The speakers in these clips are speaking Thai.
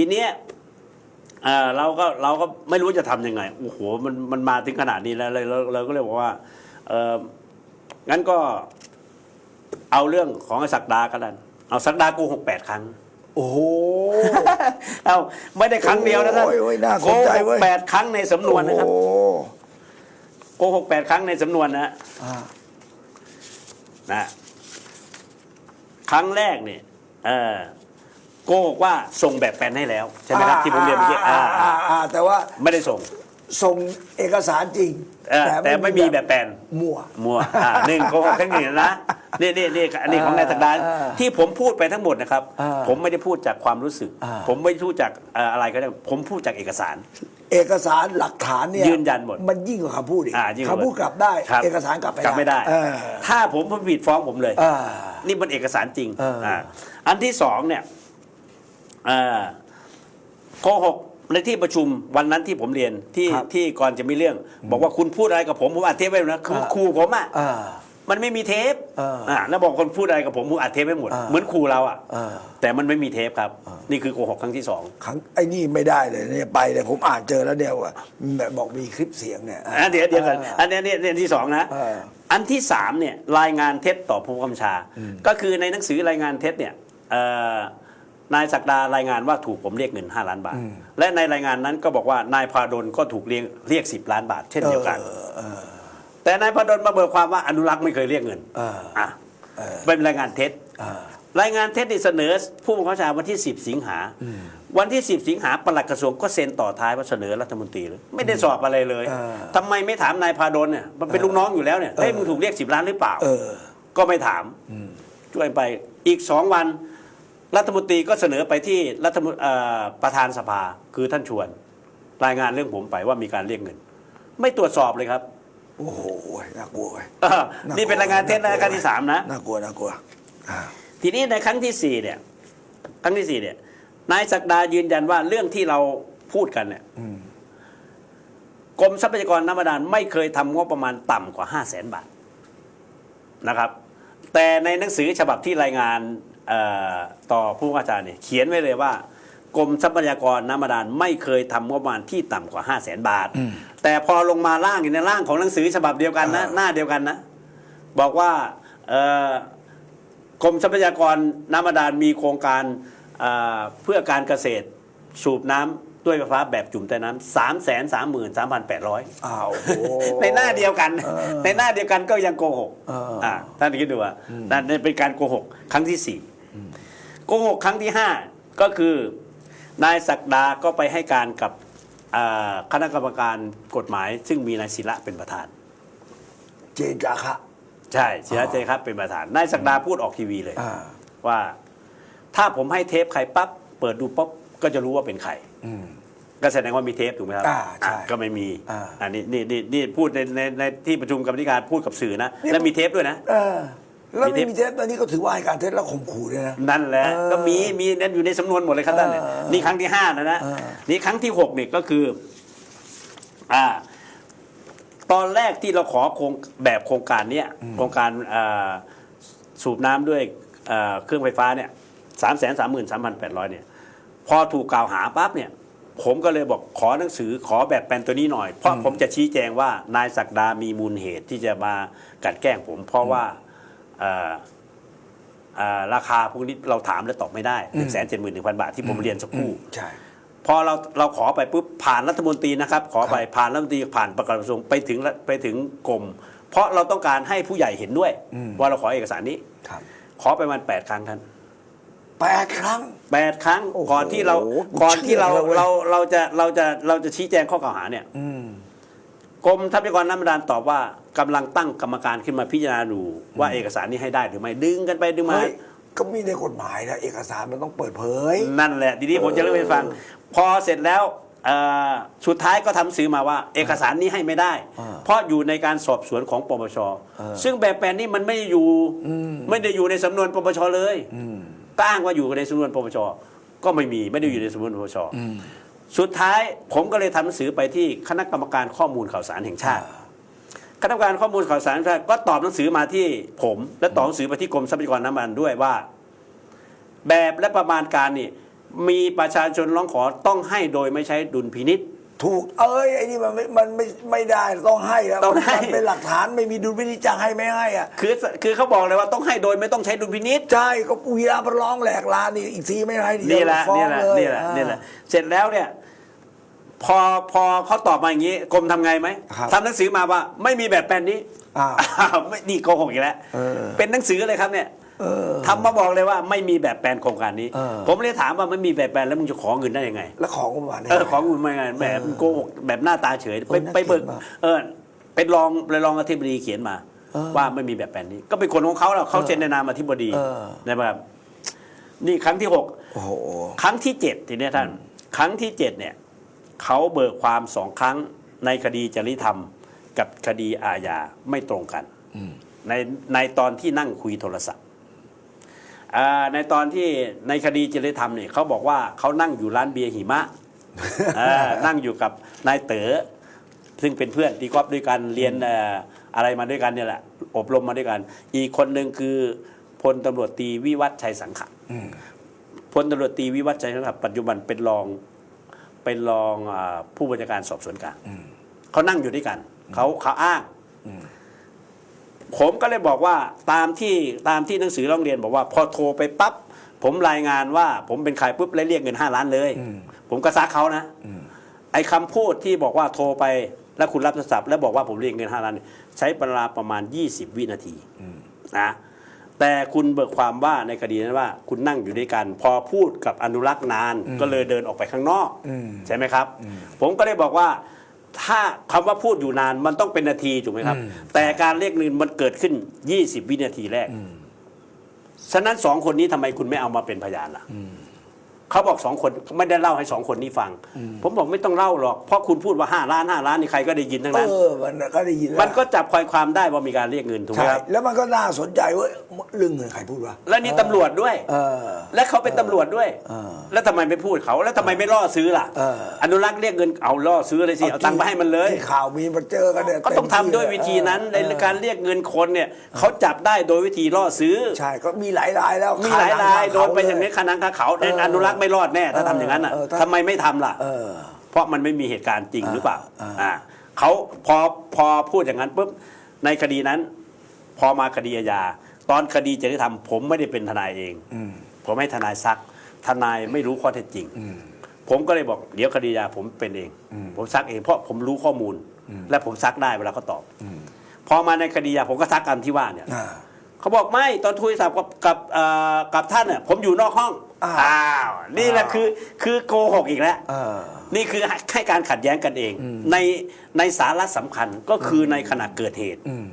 ทีเนี้ยเอ่อเราก็เราก็ไม่รู้จะทำยังไงโอ้โหมันมันมาถึงขนาดนี้แล้วเลยเราเราก็เลยบอกว่า เอองั้นก็ เอาเรื่องของไอ้ศักดากันดันเอาศักดาโกหกแปดครั้ง โอ้โหเอาไม่ได้ครั้งเดียวนะท่านโอ้ยโอ้ยน่าสโกนใจหกเว้ยแปดครั้งในสำนวนนะครับโอ้โหโกหกแปดครั้งในสำนวนนะอ่านะ ครั้งแรกเนี่ยเออ โกหกว่าส่งแบบแปลนให้แล้ว ใช่ไหมครับที่ผมเรียนเมื่อกี้อ่าอ่าอ่าอ่าแต่ว่าไม่ได้ส่งส่งเอกสารจริง เออแต่ไม่มีแบบแปลน มั่ว มัวอ่าหนึ่งโกหกครั้งหนึ่งนะนี่นี่นี่อันนี้ของนายสักดาอ่าที่ผมพูดไปทั้งหมดนะครับ อ่าผมไม่ได้พูดจากความรู้สึก อ่า ผมไม่ได้พูดจากเอ่ออะไรก็ได้ผมพูดจากเอกสาร เอกสารหลักฐานเนี่ยยืนยันหมดมันยิ่งกว่าคำพูดอีกอ่ายิ่งกว่าคำพูดกลับได้ ครับเอกสารกลับไม่กลับไม่ได้ เออถ้าผมผิดฟ้องผมเลย อ่า นี่มันเอกสารจริงเอออ่าอันที่สองเนี่ยเอ่อ โกหกในที่ประชุมวันนั้นที่ผมเรียนที่ครับที่ก่อนจะมีเรื่อง บอกว่าคุณพูดอะไรกับผมผมอัดเทปไว้นะคืออ่าครูผมอะอ่า มันไม่มีเทปเอออ่่าแล้วบอกคนพูดอะไรกับผมผมอัดเทปไว้หมด อ่า เหมือนครูเราอะ อ่า แต่มันไม่มีเทปครับ นี่คือโกหกครั้งที่สองครั้งไอ้นี่ไม่ได้เลยเนี่ยไปเลยผมอ่านเจอแล้วเดียวว่าแบบบอกมีคลิปเสียงเนี่ยอะเดี๋ยวเดี๋ยวกันอ่าอันนี้เนี่ยที่สองนะ เออ อันที่สามเนี่ยรายงานเท็จต่อผู้บังคับบัญชา ก็คือในหนังสือรายงานเท็จเนี่ยเอ่อ นายศักดารายงานว่าถูกผมเรียกเงิน 5 ล้านบาท และในรายงานนั้นก็บอกว่านายพาดลก็ถูกเรียกเรียก 10 ล้านบาท เช่นเดียวกัน แต่นายพาดลมาเบิกความว่าอนุรักษ์ไม่เคยเรียกเงินเอออะเป็นรายงานเท็จอ่ารายงานเท็จที่เสนอ ผู้บังคับบัญชาวันที่ 10 สิงหา วันที่ 10 สิงหาปลัดกระทรวงก็เซ็นต่อท้ายว่าเสนอรัฐมนตรีเลยไม่ได้สอบอะไรเลยเออทำไมไม่ถามนายพาดลเนี่ยมันเป็นลูกน้องอยู่แล้วเนี่ยเฮ้ยมึงถูกเรียก 10 ล้านหรือเปล่าเออก็ไม่ถามช่วยไปอีกสองวัน รัฐมนตรีก็เสนอไปที่รัฐมนเอ่อประธานสภาคือท่านชวน รายงานเรื่องผมไปว่ามีการเรียกเงิน ไม่ตรวจสอบเลยครับ โอ้โหน่ากลัวเว้ยเออนี่เป็นรายงานเท็จนะครั้งที่สามนะ น่ากลัวน่ากลัวอ่าทีนี้ในครั้งที่สี่เนี่ย ครั้งที่สี่เนี่ย นายศักดายืนยันว่าเรื่องที่เราพูดกันเนี่ยกรมทรัพยากรน้ำบาดาลไม่เคยทำงบประมาณต่ำกว่าห้าแสนบาทนะครับ แต่ในหนังสือฉบับที่รายงานเอ่อ ต่อผู้ว่าการเนี่ยเขียนไว้เลยว่ากรมทรัพยากรน้ำบาดาลไม่เคยทำงบประมาณที่ต่ำกว่าห้าแสนบาท แต่พอลงมาล่างอยู่ในร่างของหนังสือฉบับเดียวกันนะอ่าหน้าเดียวกันนะ บอกว่าเอ่อกรมทรัพยากรน้ำบาดาลมีโครงการเอ่อเพื่อการเกษตรสูบน้ำด้วยไฟฟ้าแบบจุ่มใต้น้ำสามแสนสามหมื่นสามพันแปดร้อยอ้าวโอ้ในหน้าเดียวกัน ในหน้าเดียวกันก็ยังโกหกเอออ่่าท่านคิดดูว่านั่นเป็นการโกหกครั้งที่สี่ โกหกครั้งที่ห้าก็คือนายศักดาก็ไปให้การกับอ่าคณะกรรมการกฎหมาย ซึ่งมีนายศิระเป็นประธาน เจนจาคะใช่ศิระเจครับเป็นประธานนายศักดาพูดออกทีวีเลยอ่าว่า ถ้าผมให้เทปใครปั๊บเปิดดูปั๊บก็จะรู้ว่าเป็นใครอืมก็แสดงว่ามีเทปถูกไหมครับอ่าใช่อะก็ไม่มีอ่าอันนี้นี่นี่นี่พูดในในในที่ประชุมกรรมธิการพูดกับสื่อนะนี่แล้วมีเทปด้วยนะเออ แล้วมีไม่เทปมีเทปตอนนี้ก็ถือว่าให้การเท็จแล้วข่มขู่ด้วยนะ นั่นแหละเออก็มีมีนั่นอยู่ในสำนวนหมดเลยครับท่านเนี่ยเออนี่ครั้งที่ห้านะนะเออนี่ครั้งที่หกเนี่ยก็คือ อ่า ตอนแรกที่เราขอโครงแบบโครงการเนี้ยโครงการอ่าสูบน้ำด้วยอ่าเครื่องไฟฟ้าเนี่ยสามแสนสามหมื่นสามพันแปดร้อยเนี่ย พอถูกกล่าวหาปั๊บเนี่ย ผมก็เลยบอกขอหนังสือขอแบบแปลนตัวนี้หน่อย เพราะผมจะชี้แจงว่านายศักดามีมูลเหตุที่จะมากลัดแกล้งผม เพราะว่าเอ่อเอ่อ ราคาพวกนี้เราถามและตอบไม่ได้หนึ่งแสนเจ็ดหมื่นหนึ่งพันบาทที่ผมเรียนสักครู่ใช่พอเราเราขอไปปุ๊บผ่านรัฐมนตรีนะครับ ขอไปผ่านรัฐมนตรีผ่านประกาศกระทรวงไปถึงรัฐไปถึงกรมเพราะเราต้องการให้ผู้ใหญ่เห็นด้วย ว่าเราขอเอกสารนี้ครับ ขอไปประมาณแปดครั้งท่านแปดครั้งแปดครั้งโอ้โหก่อนที่เรากูก่อนที่เราเชื่อเลยเว้ยเราเราจะเราจะเราจะชี้แจงข้อกล่าวหาเนี่ย อืม กรมทรัพยากรน้ำบาดาลตอบว่ากำลังตั้งกรรมการขึ้นมาพิจารณาดูว่าเอกสารนี้ให้ได้หรือไม่ดึงกันไปดึงมาเฮ้ยก็มีในกฎหมายนะเอกสารมันต้องเปิดเผย นั่นแหละทีนี้ผมจะเล่าให้ฟัง พอเสร็จแล้วเอ่อสุดท้ายก็ทำซื้อมาว่า เอกสารนี้ให้ไม่ได้ อ่าเพราะอยู่ในการสอบสวนของปปชอ่าซึ่งแบบแปลนนี้มันไม่ได้อยู่ไม่ได้อยู่ในสำนวนปปชเลย อืม ก็อ้างว่าอยู่ในสำนวนปปชก็ไม่มีไม่ได้อยู่ในสำนวนปปช สุดท้ายผมก็เลยทำหนังสือไปที่คณะกรรมการข้อมูลข่าวสารแห่งชาติ คณะกรรมการข้อมูลข่าวสารแห่งชาติก็ตอบหนังสือมาที่ผม และตอบหนังสือไปที่กรมทรัพยากรน้ำมันด้วยว่า แบบและประมาณการนี่มีประชาชนร้องขอต้องให้โดยไม่ใช้ดุลพินิษ ถูกเอ้ยไอ้นี่มันไม่มันไม่ไม่ได้ต้องให้แล้วต้องให้ มันเป็นหลักฐานไม่มีดุลพินิจจะให้ไม่ให้อะคือคือเขาบอกเลยว่าต้องให้โดยไม่ต้องใช้ดุลพินิษ ใช่ก็วีราพร้องแหลกลานนี่อีกทีไม่ให้นี่แหละฟ้องนี่แหละเลยนี่แหละอ่า นี่แหละ เสร็จแล้วเนี่ย พอพอเขาตอบมาอย่างนี้กรมทำไงไหมครับทำหนังสือมาว่าไม่มีแบบแปลนนี้อ้าวอ้าวไม่นี่โกหกอีกแล้วเออ เป็นหนังสือเลยครับเนี่ยเออ ทำมาบอกเลยว่าไม่มีแบบแปลนโครงการนี้ เออ ผมเลยถามว่าไม่มีแบบแปลนแล้วมึงจะขอเงินได้ยังไง แล้วของก็มาเนี่ยเออของคุณมาไงแบบโกหกแบบหน้าตาเฉยไปเออน่าไปเบิกเกลียดมากเออเป็นรองเป็นรองอธิบดีเขียนมา เออว่าไม่มีแบบแปลนนี้ ก็เป็นคนของเขาแล้วเขาเซ็นในนามอธิบดีเออ นะครับนี่ครั้งที่หกโอ้โห ครั้งที่เจ็ดทีเนี้ยท่าน ครั้งที่เจ็ดเนี่ย เขาเบิกความสองครั้งในคดีจริยธรรม กับคดีอาญาไม่ตรงกันในในตอนที่นั่งคุยโทรศัพท์อ่าในตอนที่ในคดีจริยธรรมเนี่ยเขาบอกว่าเขานั่งอยู่ร้านเบียร์หิมะอ่านั่งอยู่กับนายเต๋อซึ่งเป็นเพื่อนตีกอล์ฟด้วยกันเรียนเอ่ออะไรมาด้วยกันเนี่ยแหละอบรมมาด้วยกัน อีกคนหนึ่งคือพลตำรวจตรีวิวัฒน์ชัยสังขะพลตำรวจตรีวิวัฒน์ชัยสังขะปัจจุบันเป็นรอง เป็นรองอาผู้บัญชาการสอบสวนกลางเขานั่งอยู่ด้วยกันเขาเขาอ้างผมก็เลยบอกว่าตามที่ตามที่หนังสือร้องเรียนบอกว่า พอโทรไปปั๊บผมรายงานว่า ผมเป็นใครปุ๊บแล้วเรียกเงินห้าล้านเลย ผมก็ซักเขานะไอ้คำพูดที่บอกว่าโทรไปแล้วคุณรับโทรศัพท์แล้วบอกว่าผมเรียกเงินห้าล้านเนี่ยใช้เวลาประมาณ 20 วินาทีนะ แต่คุณเบิกความว่าในคดีนั้นว่า คุณนั่งอยู่ด้วยกัน พอพูดกับอนุรักษ์นานก็เลยเดินออกไปข้างนอกอืมใช่ไหมครับ ผมก็เลยบอกว่าถ้าคำว่าพูดอยู่นานมันต้องเป็นนาทีถูกไหมครับ แต่การเรียกเงินมันเกิดขึ้น 20 วินาทีแรก ฉะนั้นสองคนนี้ทำไมคุณไม่เอามาเป็นพยานล่ะ เขาบอกสองคนไม่ได้เล่าให้สองคนนี้ฟัง ผมบอกไม่ต้องเล่าหรอก เพราะคุณพูดว่าห้าล้านห้าล้านนี่ใครก็ได้ยินทั้งเอนั้นอมันก็ได้ยินแล้วมันก็จับความความได้ว่ามีการเรียกเงินถูกไหมใช่ครับ แล้วมันก็น่าสนใจเว่าเรื่องเงินใครพูดวะและนี่ตำรวจด้วย เออ และเขาเป็นตำรวจด้วย เออแล้วทำไมไม่พูดเขา แล้วทำไมไม่ล่อซื้อล่ะ เออ อนุรักษ์เรียกเงินเอาล่อซื้อเลยสิ เอาตังค์ไปให้มันเลย ที่ข่าวมีมาเจอกันเนี่ยก็ต้องทำด้วยวิธีนั้นในการเรียกเงินคนเนี่ยเขาจับได้โดยวิธีล่อซื้อ ใช่ก็มีหลายรายแล้วมีหลายรายโดนไปอย่างนี้นี้คานังคาเขาในอนุรักษ์ไม่รอดแน่ถ้าทำอย่างนั้นอะเออถ้า ทำไมไม่ทำล่ะ เออ เพราะมันไม่มีเหตุการณ์จริงหรือเปล่าอ่า อ่าเขาพอพอพูดอย่างนั้นปุ๊บในคดีนั้น พอมาคดีอาญาตอนคดีจริยธรรมผมไม่ได้เป็นทนายเอง อืม ผมให้ทนายซัก ทนายไม่รู้ข้อเท็จจริง อืม ผมก็เลยบอกเดี๋ยวคดีอาญาผมเป็นเองผมซักเองเพราะผมรู้ข้อมูล และผมซักได้เวลาเขาตอบพอมาในคดีอาญาผมก็ซักกันที่ว่าเนี่ย อ่า เขาบอกไม่ตอนคุยโทรศัพท์กับกับเอ่อกับท่านเนี่ยผมอยู่นอกห้องอ้าวอ้าวนี่แหละคือคือโกหกอีกแล้ว เออ นี่คือให้การขัดแย้งกันเอง ในในสาระสำคัญก็คือในขณะเกิดเหตุ อืม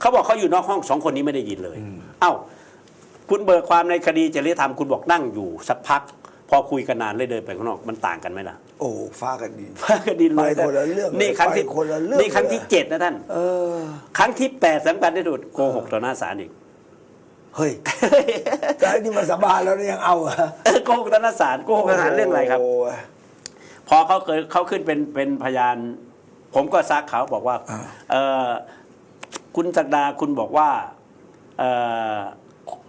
เขาบอกเขาอยู่นอกห้องสองคนนี้ไม่ได้ยินเลย เอ้า คุณเบิกความในคดีจริยธรรมคุณบอกนั่งอยู่สักพัก พอคุยกันนานเลยเดินไปข้างนอกมันต่างกันไหมล่ะ โอ้ฟ้ากันดีคดีเลยไปคนละเรื่องนี่ครั้งที่ไปคนละเรื่องนี่ครั้งที่เจ็ดนะท่าน เออ ครั้งที่แปดสำคัญที่สุดโกหกต่อหน้าศาลอีก เฮ้ยแต่อันนี่มาสาบานแล้วเนี่ยยังเอาเหรอเออโกหกต่อหน้าศาลโกหกต่อหน้าศาลเรื่องอะไรครับโยพอเขาเคยเขาขึ้นเป็นเป็นพยาน ผมก็ซักเขาบอกว่าอ่าเออคุณศักดาคุณบอกว่าเออ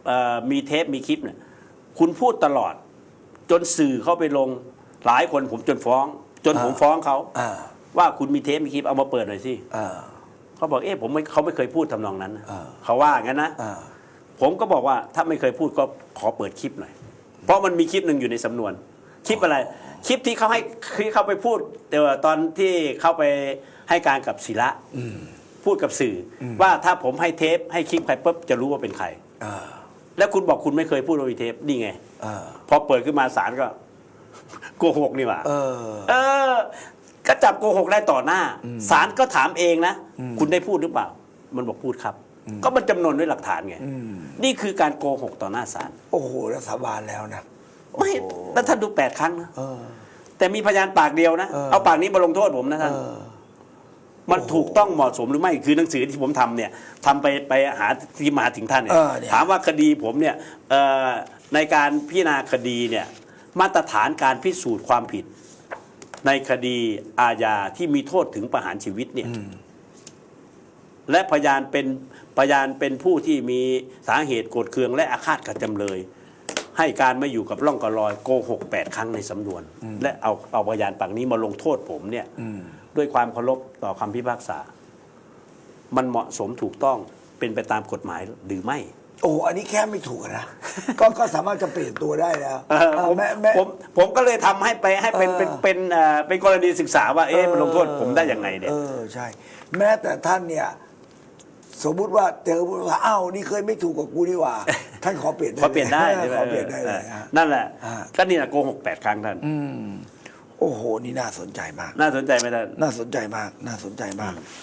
เออมีเทปมีคลิปเนี่ยคุณพูดตลอด จนสื่อเข้าไปลงหลายคนผมจนฟ้อง จนผมฟ้องเขาอ่าว่าคุณมีเทปมีคลิปเอามาเปิดหน่อยสิอ่าเขาบอกเอ๊ะผมไม่เขาไม่เคยพูดทำนองนั้นนะอ่าเขาว่างั้นนะอ่า ผมก็บอกว่าถ้าไม่เคยพูดก็ขอเปิดคลิปหน่อย เพราะมันมีคลิปหนึ่งอยู่ในสำนวน คลิปอะไร คลิปที่เขาให้ที่เขาไปพูดแต่ว่าตอนที่เข้าไปให้การกับศิระพูดกับสื่ออว่าถ้าผมให้เทปให้คลิปใครปุ๊บจะรู้ว่าเป็นใครอ่าแล้วคุณบอกคุณไม่เคยพูดว่ามีเทปนี่ไงอ่าพอเปิดขึ้นมาศาลก็โกหกนี่หว่าเออ เออ ก็จับโกหกได้ต่อหน้าศาลก็ถามเองนะ คุณได้พูดหรือเปล่า มันบอกพูดครับ ก็มันจำนวนด้วยหลักฐานไงอืมนี่คือการโกหกต่อหน้าศาลโอ้โหแล้วสาบานแล้วนะไม่โอ้โหแล้วท่านดูแปดครั้งนะเออแต่มีพยานปากเดียวนะเออเอาปากนี้มาลงโทษผมนะเอท่านอมันถูกต้องเหมาะสมหรือไม่คือหนังสือที่ผมทำเนี่ยทำไปไปหาที่มาถึงท่านเนี่ยเออเนี่ยถามว่าคดีผมเนี่ยเอ่อในการพิจารณาคดีเนี่ยมาตรฐานการพิสูจน์ความผิด ในคดีอาญาที่มีโทษถึงประหารชีวิตเนี่ยและพยานเป็น พยานเป็นผู้ที่มีสาเหตุโกรธเคืองและอาฆาตกับจำเลย ให้การไม่อยู่กับร่องกับรอยโกหกแปดครั้งในสำนวน และเอาเอาพยานปากนี้มาลงโทษผมเนี่ยด้วยความเคารพต่อคำพิพากษา มันเหมาะสมถูกต้องเป็นไปตามกฎหมายหรือไม่โอ้ อันนี้แค่ไม่ถูกอะนะ ก็ก็สามารถจะเปลี่ยนตัวได้แล้วเออเออผมแม่แม่ผมผมก็เลยทำให้ไปให้เป็นเออเป็นเป็นเอ่อเป็นกรณีศึกษาว่า เอ๊ะมันลงโทษผมได้ยังไงเนี่ย เออ ใช่ แม้แต่ท่านเนี่ย สมมุติว่าเจอว่าอ้าวนี่เคยไม่ถูกกับกูนี่หว่า ท่านขอเปลี่ยนได้ขอเปลี่ยนได้ลใช่ไหมขอเปลี่ยนได้เลยออฮะ นั่นแหละอ่า ก็นี่แหละโกหกแปดครั้งท่านโอ้โห นี่น่าสนใจมาก น่าสนใจไหมท่าน น่าสนใจมาก น่าสนใจมาก